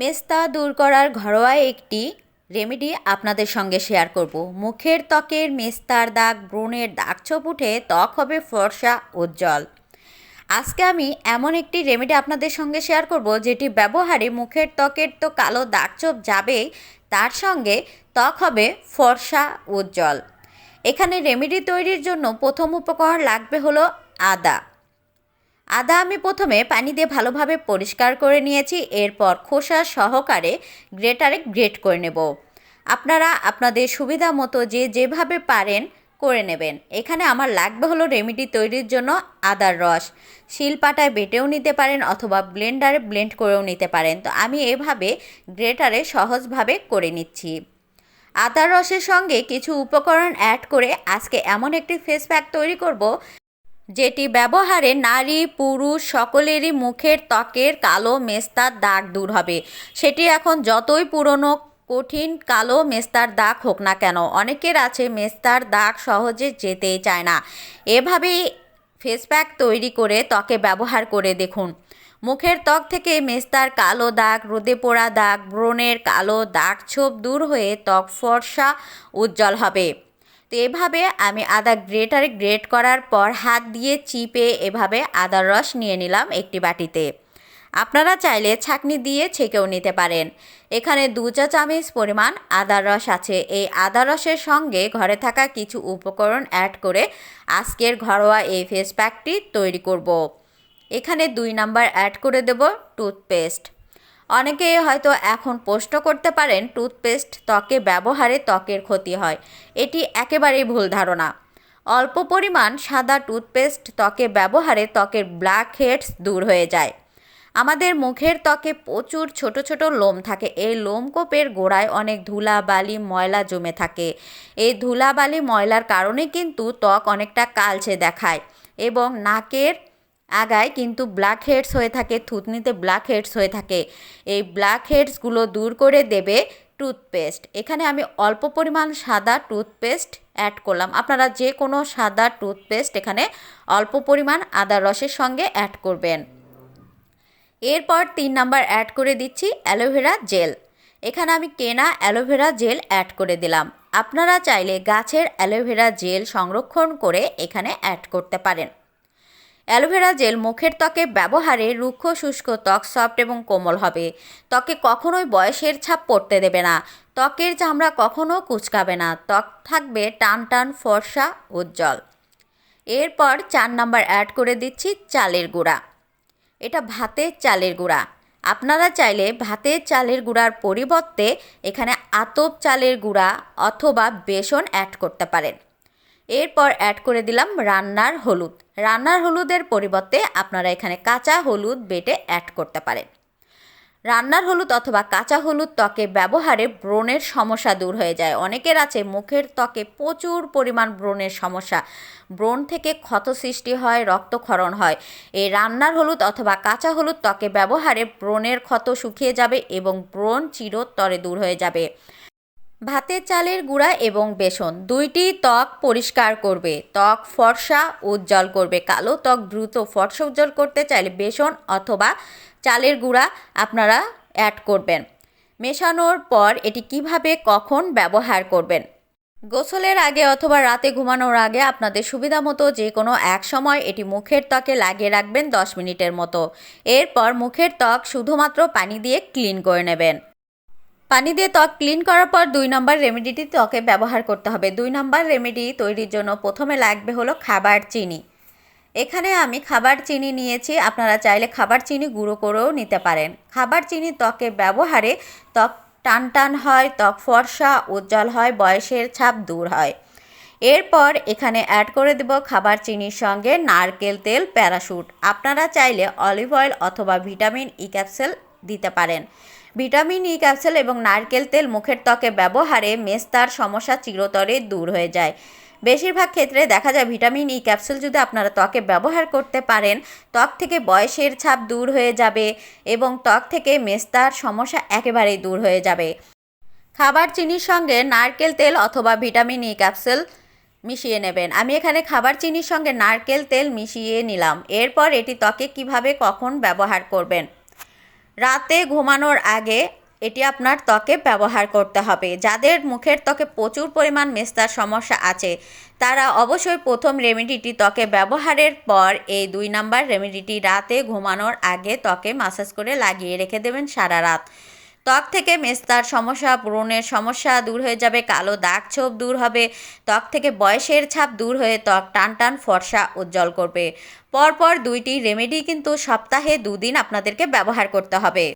মেস্তা দূর করার ঘরোয়া একটি রেমেডি আপনাদের সঙ্গে শেয়ার করব। মুখের ত্বকের মেস্তার দাগ ব্রণের দাগ ছোপ উঠে ত্বক হবে ফর্সা, উজ্জ্বল। আজকে আমি এমন একটি রেমেডি আপনাদের সঙ্গে শেয়ার করব, যেটি ব্যবহারে মুখের ত্বকের তো কালো দাগ ছোপ যাবেই, তার সঙ্গে ত্বক হবে ফর্সা, উজ্জ্বল। এখানে রেমেডি তৈরির জন্য প্রথম উপকরণ লাগবে হলো আদা। আদা আমি প্রথমে পানি দিয়ে ভালোভাবে পরিষ্কার করে নিয়েছি, এরপর খোসা সহকারে গ্রেটারে গ্রেট করে নেব। আপনারা আপনাদের সুবিধা মতো যে যেভাবে পারেন করে নেবেন। এখানে আমার লাগবে হলো রেমেডি তৈরির জন্য আদার রস। শিলপাটায় বেটেও নিতে পারেন অথবা ব্লেন্ডারে ব্লেন্ড করেও নিতে পারেন। তো আমি এভাবে গ্রেটারে সহজভাবে করে নিচ্ছি। আদার রসের সঙ্গে কিছু উপকরণ অ্যাড করে আজকে এমন একটি ফেস প্যাক তৈরি করব যেটি ব্যবহারে নারী, পুরুষ সকলেরই মুখের ত্বকের কালো মেস্তার দাগ দূর হবে। সেটি এখন যতই পুরনো, কঠিন কালো মেস্তার দাগ হোক না কেন, অনেকের আছে মেস্তার দাগ সহজে যেতেই চায় না। এভাবেই ফেস প্যাক তৈরি করে ত্বকে ব্যবহার করে দেখুন। মুখের ত্বক থেকে মেস্তার কালো দাগ, রোদে পোড়া দাগ, ব্রণের কালো দাগ ছোপ দূর হয়ে ত্বক ফর্সা উজ্জ্বল হবে। তো এভাবে আমি আদা গ্রেটারে গ্রেট করার পর হাত দিয়ে চিপে এভাবে আদার রস নিয়ে নিলাম একটি বাটিতে। আপনারা চাইলে ছাকনি দিয়ে ছেঁকেও নিতে পারেন। এখানে দু চা চামচ পরিমাণ আদার রস আছে। এই আদা রসের সঙ্গে ঘরে থাকা কিছু উপকরণ অ্যাড করে আজকের ঘরোয়া এই ফেস প্যাকটি তৈরি করব। এখানে দুই নাম্বার অ্যাড করে দেব টুথপেস্ট অনেকে হয়তো এখন প্রশ্ন করতে পারেন, টুথপেস্ট, ত্বকে ব্যবহারে ত্বকের ক্ষতি হয়। এটি একেবারেই ভুল ধারণা। অল্প পরিমাণ সাদা টুথপেস্ট ত্বকে ব্যবহারে ত্বকের ব্ল্যাক হেডস দূর হয়ে যায়। আমাদের মুখের ত্বকে প্রচুর ছোট ছোট লোম থাকে। এই লোমকূপের গোড়ায় অনেক ধুলা বালি ময়লা জমে থাকে। এই ধুলা বালি ময়লার কারণে কিন্তু ত্বক অনেকটা কালচে দেখায় এবং নাকের আগায় কিন্তু ব্ল্যাক হেডস হয়ে থাকে, থুতনিতে ব্ল্যাক হেডস হয়ে থাকে। এই ব্ল্যাক হেডসগুলো দূর করে দেবে টুথপেস্ট। এখানে আমি অল্প পরিমাণ সাদা টুথপেস্ট অ্যাড করলাম। আপনারা যে কোনো সাদা টুথপেস্ট এখানে অল্প পরিমাণ আদা রসের সঙ্গে অ্যাড করবেন। এরপর তিন নাম্বার অ্যাড করে দিচ্ছি অ্যালোভেরা জেল। এখানে আমি কেনা অ্যালোভেরা জেল অ্যাড করে দিলাম। আপনারা চাইলে গাছের অ্যালোভেরা জেল সংরক্ষণ করে এখানে অ্যাড করতে পারেন। অ্যালোভেরা জেল মুখের ত্বকে ব্যবহারে রুক্ষ, শুষ্ক ত্বক সফট এবং কোমল হবে। ত্বকে কখনোই বয়সের ছাপ পড়তে দেবে না। ত্বকের চামড়া কখনো কুচকাবে না। ত্বক থাকবে টান টান, ফর্সা, উজ্জ্বল। এরপর চার নাম্বার অ্যাড করে দিচ্ছি চালের গুঁড়া। এটা ভাতের চালের গুঁড়া। আপনারা চাইলে ভাতের চালের গুঁড়ার পরিবর্তে এখানে আতপ চালের গুঁড়া অথবা বেসন অ্যাড করতে পারেন। এরপর অ্যাড করে দিলাম রান্নার হলুদ। রান্নার হলুদের পরিবর্তে আপনারা এখানে কাঁচা হলুদ বেটে অ্যাড করতে পারেন। রান্নার হলুদ অথবা কাঁচা হলুদ ত্বকে ব্যবহারে ব্রণের সমস্যা দূর হয়ে যায়। অনেকের আছে মুখের ত্বকে প্রচুর পরিমাণ ব্রণের সমস্যা। ব্রণ থেকে ক্ষত সৃষ্টি হয়, রক্তক্ষরণ হয়। এই রান্নার হলুদ অথবা কাঁচা হলুদ ত্বকে ব্যবহারে ব্রণের ক্ষত শুকিয়ে যাবে এবং ব্রণ চিরতরে দূর হয়ে যাবে। ভাতের চালের গুঁড়া এবং বেসন, দুইটি ত্বক পরিষ্কার করবে। ত্বক ফর্সা, উজ্জ্বল করবে। কালো ত্বক দ্রুত ফর্সা উজ্জ্বল করতে চাইলে বেসন অথবা চালের গুঁড়া আপনারা অ্যাড করবেন। মেশানোর পর এটি কীভাবে, কখন ব্যবহার করবেন। গোসলের আগে অথবা রাতে ঘুমানোর আগে আপনাদের সুবিধা মতো যে কোনো এক সময় এটি মুখের ত্বকে লাগিয়ে রাখবেন দশ মিনিটের মতো। এরপর মুখের ত্বক শুধুমাত্র পানি দিয়ে ক্লিন করে নেবেন। পানি দিয়ে ত্বক ক্লিন করার পর দুই নম্বর রেমেডিটি ত্বকে ব্যবহার করতে হবে। দুই নম্বর রেমেডি তৈরির জন্য প্রথমে লাগবে হলো খাবার চিনি। এখানে আমি খাবার চিনি নিয়েছি, আপনারা চাইলে খাবার চিনি গুঁড়ো করেও নিতে পারেন। খাবার চিনি ত্বকে ব্যবহারে ত্বক টান টান হয়, ত্বক ফর্সা, উজ্জ্বল হয়, বয়সের ছাপ দূর হয়। এরপর এখানে অ্যাড করে দেব খাবার চিনির সঙ্গে নারকেল তেল প্যারাশুট আপনারা চাইলে অলিভ অয়েল অথবা ভিটামিন ই ক্যাপসুল দিতে পারেন। ভিটামিন ই ক্যাপসুল এবং নারকেল তেল মুখের ত্বকে ব্যবহারে মেস্তার সমস্যা চিরতরে দূর হয়ে যায়। বেশিরভাগ ক্ষেত্রে দেখা যায় ভিটামিন ই ক্যাপসুল যদি আপনারা ত্বকে ব্যবহার করতে পারেন, ত্বক থেকে বয়সের ছাপ দূর হয়ে যাবে এবং ত্বক থেকে মেস্তার সমস্যা একেবারেই দূর হয়ে যাবে। খাবার চিনির সঙ্গে নারকেল তেল অথবা ভিটামিন ই ক্যাপসুল মিশিয়ে নেবেন। আমি এখানে খাবার চিনির সঙ্গে নারকেল তেল মিশিয়ে নিলাম। এরপর এটি ত্বকে কীভাবে, কখন ব্যবহার করবেন? রাতে ঘুমানোর আগে এটি আপনার ত্বকে ব্যবহার করতে হবে। যাদের মুখের ত্বকে প্রচুর পরিমাণ মেস্তার সমস্যা আছে, তারা অবশ্যই প্রথম রেমেডিটি ত্বকে ব্যবহারের পর এই দুই নাম্বার রেমেডিটি রাতে ঘুমানোর আগে ত্বকে মাসাজ করে লাগিয়ে রেখে দেবেন সারা রাত। ত্বক থেকে মেস্তার সমস্যা পূরণের সমস্যা দূর হয়ে যাবে, কালো দাগ ছোপ দূর হবে। ত্বক থেকে বয়সের ছাপ দূর হয়ে ত্বক টান টান ফর্সা উজ্জ্বল করবে। পরপর দুইটি রেমেডি কিন্তু সপ্তাহে দুদিন আপনাদেরকে ব্যবহার করতে হবে।